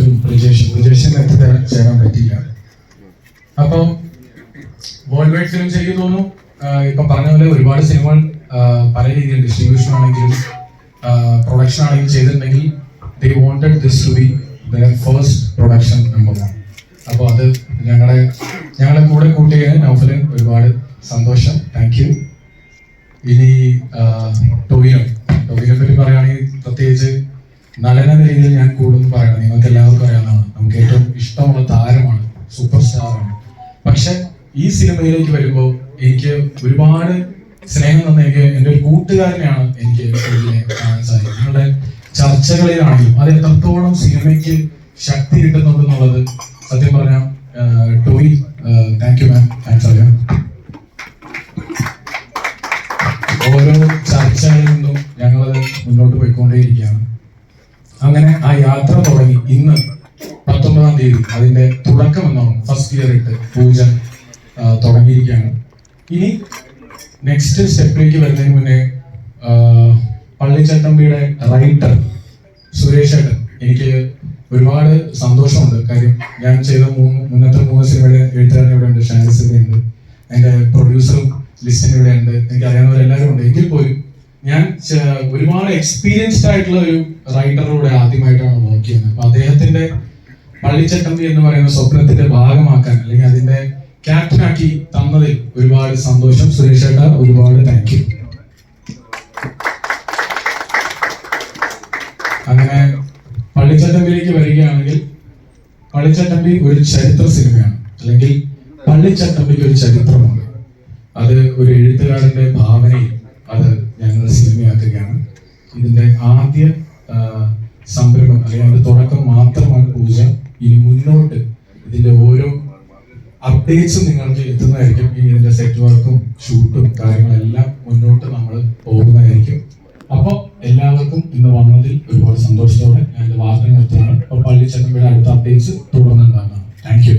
നൗഫലും പ്രജേഷും പ്രജേഷിന് നേരത്തെ ചേരാൻ പറ്റിയില്ല. അപ്പം വേൾഡ് വൈഡ് ഫിലിംസ് എനിക്ക് തോന്നുന്നു ഇപ്പം പറഞ്ഞ പോലെ ഒരുപാട് സിനിമകൾ പല രീതിയിൽ ഡിസ്ട്രിബ്യൂഷൻ ആണെങ്കിലും പ്രൊഡക്ഷൻ ആണെങ്കിലും ചെയ്തിട്ടുണ്ടെങ്കിൽ they wanted this to be the first production number one അപ്പോൾ അത് ഞങ്ങളെ ഞങ്ങളുടെ കൂടെ കൂട്ടിയ നൗഫലിൻ ഒരുപാട് സന്തോഷം. താങ്ക് യു ഇനി ടോവിനോ. ടോവിനെ പറ്റി പറയുകയാണെങ്കിൽ പ്രത്യേകിച്ച് നടനെന്ന രീതിയിൽ ഞാൻ കൂടുതൽ പറയണം. നിങ്ങൾക്ക് എല്ലാവർക്കും അറിയാവുന്നതാണ്. നമുക്ക് ഏറ്റവും ഇഷ്ടമുള്ള താരമാണ് സൂപ്പർ സ്റ്റാറാണ് പക്ഷെ ഈ സിനിമയിലേക്ക് വരുമ്പോൾ എനിക്ക് ഒരുപാട് സ്നേഹം തന്ന എനിക്ക് എന്റെ ഒരു കൂട്ടുകാരനെയാണ് എനിക്ക് കാണാൻ സാധിക്കും നിങ്ങളുടെ ചർച്ചകളിലാണെങ്കിലും അത് എത്രത്തോളം സിനിമയ്ക്ക് ശക്തി കിട്ടുന്നുണ്ടെന്നുള്ളത് സത്യം പറഞ്ഞാൽ ടോയി താങ്ക് യു മാം താങ്ക്സ് അറിയാം ഓരോ ചർച്ചകളിൽ നിന്നും ഞങ്ങൾ മുന്നോട്ട് പോയിക്കൊണ്ടേയിരിക്കുകയാണ്. ആ യാത്ര തുടങ്ങി. ഇന്ന് പത്തൊമ്പതാം തീയതി അതിന്റെ തുടക്കം എന്നാണ് ഫസ്റ്റ് ഇയർ ഇട്ട് പൂജ തുടങ്ങിയിരിക്കുകയാണ്. ഇനി നെക്സ്റ്റ് സ്റ്റെപ്പിലേക്ക് വരുന്നതിന് മുന്നേ പള്ളിച്ചട്ടമ്പിയുടെ റൈറ്റർ സുരേഷ് ഏട്ടൻ എനിക്ക് ഒരുപാട് സന്തോഷമുണ്ട്. കാര്യം ഞാൻ ചെയ്ത മൂന്ന് മുന്നത്തെ മൂന്ന് സിനിമയുടെ എഴുത്തുകാരൻ ഇവിടെ ഉണ്ട് ഷാനിസ് ഉണ്ട് എന്റെ പ്രൊഡ്യൂസറും ലിസ്റ്റിന് ഇവിടെ ഉണ്ട് എനിക്ക് അറിയാവുന്നവരെല്ലാവരും ഉണ്ട്. എങ്കിൽ പോലും ഞാൻ ഒരുപാട് എക്സ്പീരിയൻസ്ഡ് ആയിട്ടുള്ള ഒരു റൈറ്ററിലൂടെ ആദ്യമായിട്ടാണ് വർക്ക് ചെയ്യുന്നത്. അപ്പൊ അദ്ദേഹത്തിന്റെ പള്ളിച്ചട്ടമ്പി എന്ന് പറയുന്ന സ്വപ്നത്തിന്റെ ഭാഗമാക്കാൻ അല്ലെങ്കിൽ അതിന്റെ ക്യാപ്റ്റനാക്കി തന്നതിൽ ഒരുപാട് സന്തോഷം. സുരേഷ് ഏട്ടാ ഒരുപാട് താങ്ക് യു അങ്ങനെ പള്ളിച്ചട്ടമ്പിലേക്ക് വരികയാണെങ്കിൽ പള്ളിച്ചട്ടമ്പി ഒരു ചരിത്ര സിനിമയാണ്. അല്ലെങ്കിൽ പള്ളിച്ചട്ടമ്പിക്ക് ഒരു ചരിത്രമുണ്ട്. അത് ഒരു എഴുത്തുകാരന്റെ ഭാവനയിൽ അത് ഞങ്ങൾ സിനിമയാക്കുകയാണ് ഇതിന്റെ ആദ്യ ആ, സംരംഭം അല്ലെങ്കിൽ അതിന്റെ തുടക്കം മാത്രമാണ് പൂജ. ഇനി മുന്നോട്ട് ഇതിന്റെ ഓരോ അപ്ഡേറ്റ്സും നിങ്ങൾക്ക് എത്തുന്നതായിരിക്കും. ഇനി ഇതിന്റെ സെറ്റ് വർക്കും ഷൂട്ടും കാര്യങ്ങളെല്ലാം മുന്നോട്ട് നമ്മൾ പോകുന്നതായിരിക്കും. അപ്പോൾ എല്ലാവർക്കും ഇന്ന് വന്നതിൽ ഒരുപാട് സന്തോഷത്തോടെ ഞാൻ എന്റെ വാർത്ത നിർത്തുകയാണ്. അപ്പോൾ പള്ളി ചെന്നമ്പയുടെ അടുത്ത അപ്ഡേറ്റ്സ് തുടർന്നുണ്ടാകുന്നതാണ്. Thank you